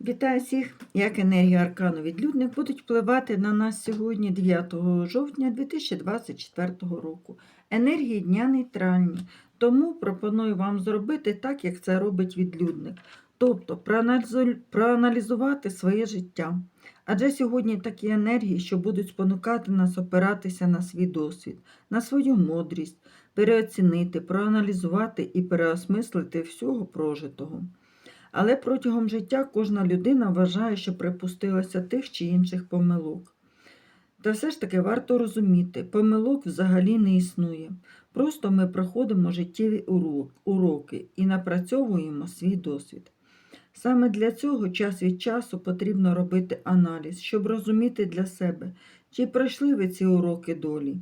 Вітаю всіх! Як енергія аркану відлюдник будуть впливати на нас сьогодні, 9 жовтня 2024 року. Енергії дня нейтральні, тому пропоную вам зробити так, як це робить відлюдник. Тобто проаналізувати своє життя. Адже сьогодні такі енергії, що будуть спонукати нас опиратися на свій досвід, на свою мудрість, переоцінити, проаналізувати і переосмислити всього прожитого. Але протягом життя кожна людина вважає, що припустилася тих чи інших помилок. Та все ж таки варто розуміти, помилок взагалі не існує. Просто ми проходимо життєві уроки і напрацьовуємо свій досвід. Саме для цього час від часу потрібно робити аналіз, щоб розуміти для себе, чи пройшли ви ці уроки долі.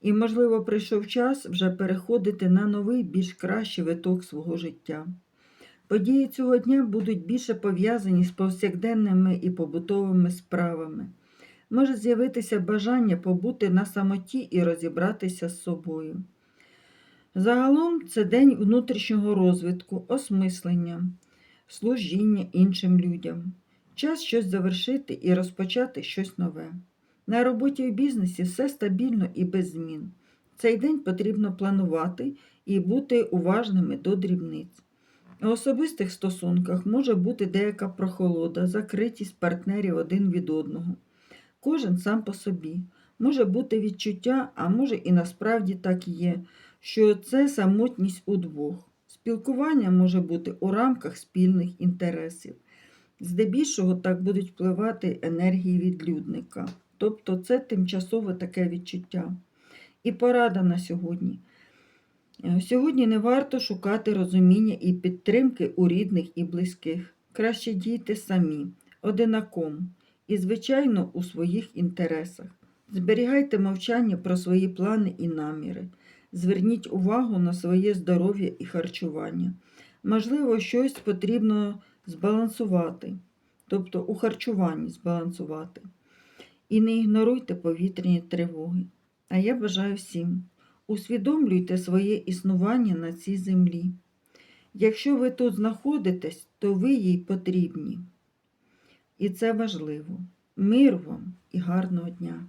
І, можливо, прийшов час вже переходити на новий, більш кращий виток свого життя. Події цього дня будуть більше пов'язані з повсякденними і побутовими справами. Може з'явитися бажання побути на самоті і розібратися з собою. Загалом це день внутрішнього розвитку, осмислення, служіння іншим людям. Час щось завершити і розпочати щось нове. На роботі і бізнесі все стабільно і без змін. Цей день потрібно планувати і бути уважними до дрібниць. У особистих стосунках може бути деяка прохолода, закритість партнерів один від одного. Кожен сам по собі. Може бути відчуття, а може і насправді так є, що це самотність удвох. Спілкування може бути у рамках спільних інтересів. Здебільшого так будуть впливати енергії відлюдника. Тобто це тимчасове таке відчуття. І порада на сьогодні. Е, Сьогодні не варто шукати розуміння і підтримки у рідних і близьких. Краще дійте самі, одинаком і, звичайно, у своїх інтересах. Зберігайте мовчання про свої плани і наміри. Зверніть увагу на своє здоров'я і харчування. Можливо, щось потрібно збалансувати, тобто у харчуванні збалансувати. І не ігноруйте повітряні тривоги. А я бажаю всім усвідомлюйте своє існування на цій землі. Якщо ви тут знаходитесь, то ви їй потрібні. І це важливо. Мир вам і гарного дня!